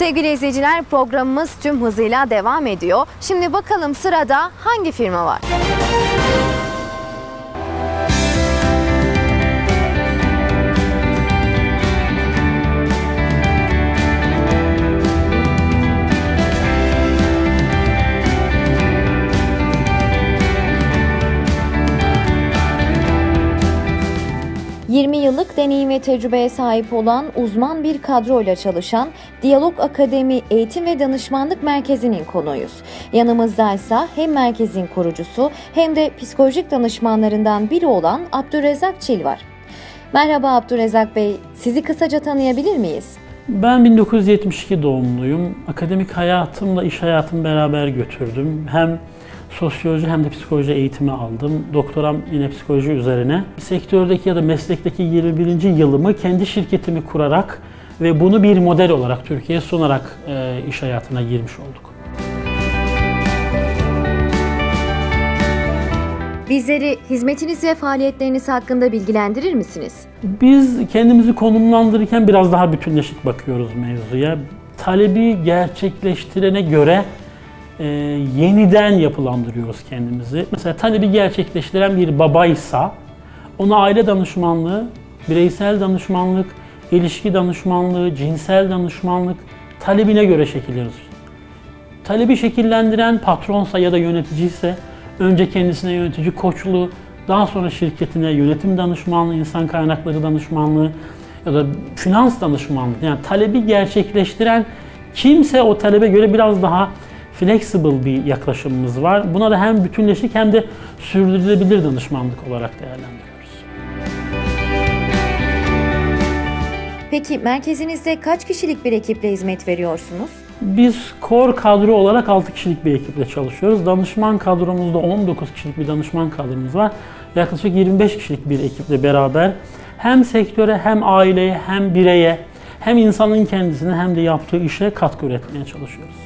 Sevgili izleyiciler programımız tüm hızıyla devam ediyor. Şimdi bakalım sırada hangi firma var? ...20 yıllık deneyim ve tecrübeye sahip olan uzman bir kadroyla çalışan Diyalog Akademi Eğitim ve Danışmanlık Merkezi'nin konuğuyuz. Yanımızdaysa hem merkezin kurucusu hem de psikolojik danışmanlarından biri olan Abdurrezzak Çil var. Merhaba Abdurrezzak Bey, sizi kısaca tanıyabilir miyiz? Ben 1972 doğumluyum. Akademik hayatımla iş hayatımı beraber götürdüm. Hem sosyoloji hem de psikoloji eğitimi aldım. Doktoram yine psikoloji üzerine. Sektördeki ya da meslekteki 21. yılımı kendi şirketimi kurarak ve bunu bir model olarak Türkiye'ye sunarak e, iş hayatına girmiş olduk. Bizleri hizmetiniz ve faaliyetleriniz hakkında bilgilendirir misiniz? Biz kendimizi konumlandırırken biraz daha bütünleşik bakıyoruz mevzuya. Talebi gerçekleştirene göre e, yeniden yapılandırıyoruz kendimizi. Mesela talebi gerçekleştiren bir babaysa ona aile danışmanlığı, bireysel danışmanlık, ilişki danışmanlığı, cinsel danışmanlık talebine göre şekilleriz. Talebi şekillendiren patronsa ya da yöneticiyse önce kendisine yönetici koçluğu, daha sonra şirketine yönetim danışmanlığı, insan kaynakları danışmanlığı ya da finans danışmanlığı. Yani talebi gerçekleştiren kimse o talebe göre biraz daha flexible bir yaklaşımımız var. Buna da hem bütünleşik hem de sürdürülebilir danışmanlık olarak değerlendiriyoruz. Peki merkezinizde kaç kişilik bir ekiple hizmet veriyorsunuz? Biz core kadro olarak 6 kişilik bir ekiple çalışıyoruz. Danışman kadromuzda 19 kişilik bir danışman kadromuz var. Yaklaşık 25 kişilik bir ekiple beraber hem sektöre hem aileye hem bireye hem insanın kendisine hem de yaptığı işe katkı üretmeye çalışıyoruz.